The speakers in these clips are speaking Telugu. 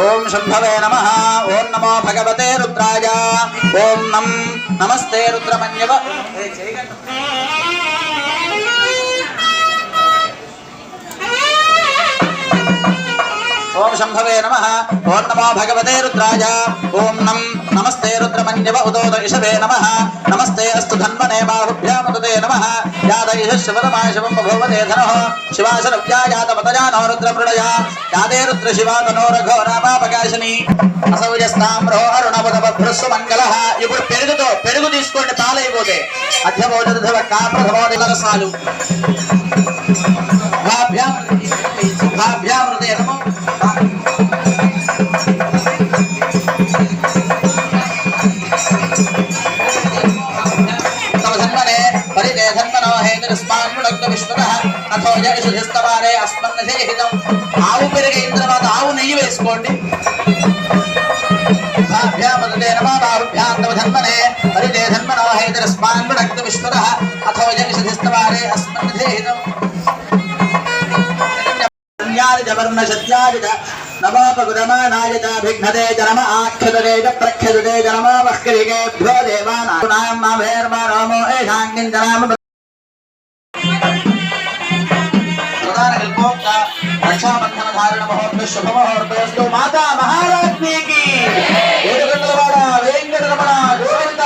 ఓం శుంభవే నమ. ఓం నమో భగవతే రుద్రాయ. ఓం నం నమస్తే రుద్రమన్యవ. ఓం శంభవే నమ. ఓం నమో భగవతే రుద్రాయ. ఓం నం నమస్తే రుద్రమన్యవ. ఉదోద ఇషవే నమ. నమస్తే అస్తు ధన్వనే బాహుభ్యాముదే నమ. యాద ఇష శివం బభూవతే శివాశరవ్యాయాత మతజానో రుద్రప్రణయ యాదే రుద్ర శివా తనోరఘో రామాపకాశిని అసౌజస్తామ్రో అరుణవధభ్రస్సు మంగళ ఇప్పుడు పెరుగుతో పెరుగు తీసుకోండి పాలైపోతే అధ్యమోజధవ కాప్రథమోదిల భాభ్యాం భాభ్యాం విశ్వతః అథో జయసుధిస్తవారే అస్మన్నశేహితం ఆవు పెరిగైన తర్వాత ఆవు నెయ్యి వేసుకోండి భాభ్యామదే నమో బాహుభ్యాం తమ ధన్మనే పరిదే ధన్మనో హేంద్రస్మాన్ముడక్త విశ్వతః అథో జయసుధిస్తవారే అస్మన్నశేహితం వర్ణ సత్యాజిత నమోపగురమానాయ భిఘ్నదే జనమ ఆఖ్యదరే ప్రఖ్యదరే జనమ వహ్కరిగేభ్యో దేవానాం మాభేర్మానోమో ఏషాంగిం ధారణ మాతా మహారాజ్ఞికి ఏడు గంటల వాడ వెంకటరమణ గోవింద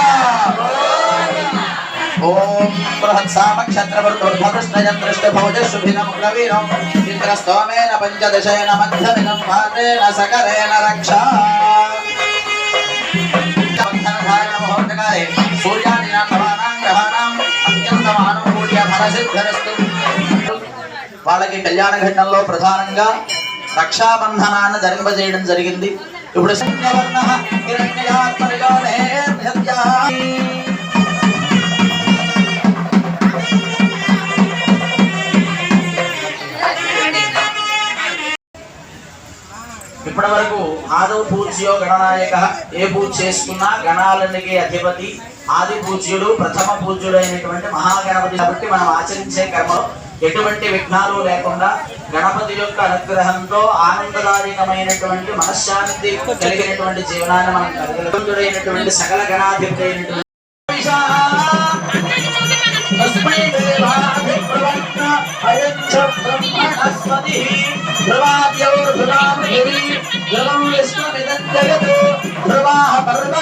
ఓం ఇంద్రస్తోమేన పంచదశేన మధ్యమినం సకరేణ రక్షా వాళ్ళకి కళ్యాణ ఘట్టంలో ప్రధానంగా రక్షాబంధనాన్ని ధరింపజేయడం జరిగింది. ఇప్పుడు ఇప్పటి వరకు ఆదవ పూజ్యో గణనాయక ఏ పూజ చేసుకున్నా గణాలనికి అధిపతి ఆది పూజ్యుడు ప్రథమ పూజ్యుడు అయినటువంటి మహాగణపతి కాబట్టి మనం ఆచరించే కర్మలో ఎటువంటి విఘ్నాలు లేకుండా గణపతి యొక్క అనుగ్రహంతో ఆనందదాయకమైనటువంటి మనశ్శాంతి కలిగినటువంటి జీవనాన్ని మనం కలిగినటువంటి సకల గణాధిపతి అయినటువంటి తస్మై పర్వ